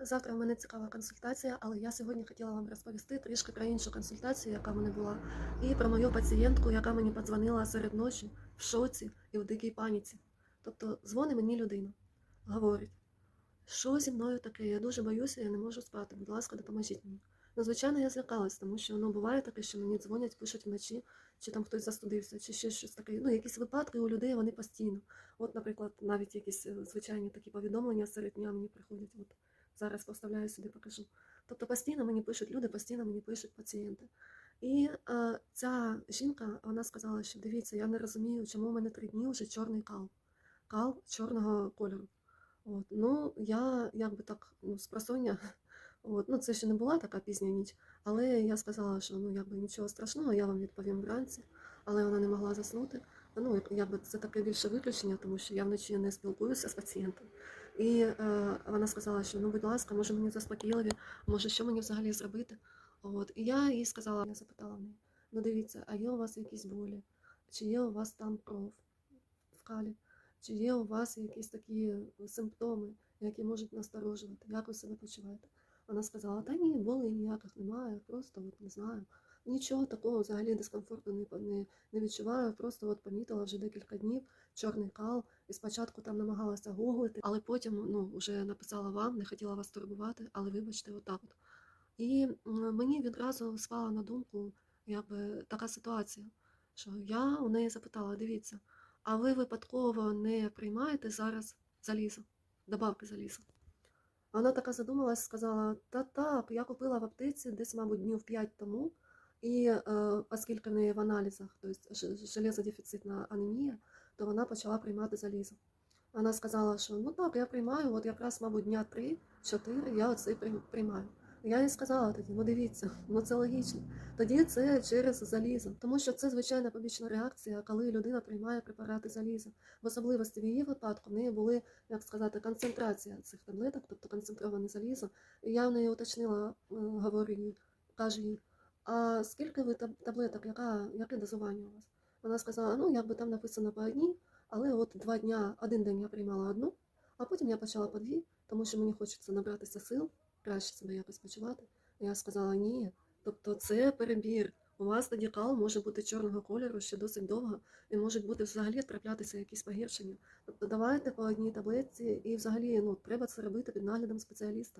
завтра в мене цікава консультація, але я сьогодні хотіла вам розповісти трішки про іншу консультацію, яка в мене була, і про мою пацієнтку, яка мені подзвонила серед ночі в шоці і в дикій паніці. Тобто дзвонить мені людина, говорить, що зі мною таке, я дуже боюся, я не можу спати, будь ласка, допоможіть мені. Ну, звичайно, я злякалась, тому що ну, буває таке, що мені дзвонять, пишуть вночі, чи там хтось застудився, чи ще щось таке. Ну, якісь випадки у людей вони постійно. От, наприклад, навіть якісь е, звичайні такі повідомлення серед дня мені приходять. Зараз поставляю сюди, покажу. Тобто постійно мені пишуть люди, постійно мені пишуть пацієнти. І е, ця жінка вона сказала, що дивіться, я не розумію, чому в мене три дні вже чорний кал, кал чорного кольору. От, ну, я якби так ну, з просоння, от, ну це ще не була така пізня ніч, але я сказала, що ну якби нічого страшного, я вам відповім вранці, але вона не могла заснути. Ну, якби це таке більше виключення, тому що я вночі не спілкуюся з пацієнтом. І е, вона сказала, що ну, будь ласка, може мені заспокійливі, може, що мені взагалі зробити. От, і я їй сказала, я запитала в неї, ну дивіться, а є у вас якісь болі? Чи є у вас там кров в калі? Чи є у вас якісь такі симптоми, які можуть насторожувати? Як ви себе почуваєте? Вона сказала, та ні, болей ніяких немає, просто от не знаю. Нічого такого взагалі дискомфорту не, не, не відчуваю, просто от помітила вже декілька днів чорний кал, і спочатку там намагалася гуглити, але потім ну, вже написала вам, не хотіла вас турбувати, але вибачте, отак от. І мені відразу спала на думку якби, така ситуація, що я у неї запитала: дивіться, а ви випадково не приймаєте зараз залізо, добавки заліза? Вона така задумалась, сказала: Та так, я купила в аптеці десь, мабуть, днів 5 тому. І е, оскільки в неї в аналізах, тобто железодефіцитна анемія, то вона почала приймати залізо. Вона сказала, що ну так, я приймаю, от якраз, мабуть, дня 3-4 я оце приймаю. Я їй сказала тоді, ну дивіться, ну це логічно. Тоді це через залізо, тому що це звичайна побічна реакція, коли людина приймає препарати заліза. В особливості в її випадку в неї були, як сказати, концентрація цих таблеток, тобто концентроване залізо. І я в неї уточнила, е, говорю їй, кажу їй, а скільки ви таб- таблеток, яка, яке дозування у вас? Вона сказала, ну якби там написано по одній, але от два дня, один день я приймала одну, а потім я почала по дві, тому що мені хочеться набратися сил, краще себе якось почувати. Я сказала, ні, тобто це перебір. У вас тоді кал може бути чорного кольору ще досить довго, і можуть бути взагалі траплятися якісь погіршення. Тобто давайте по одній таблетці, і взагалі ну, треба це робити під наглядом спеціаліста.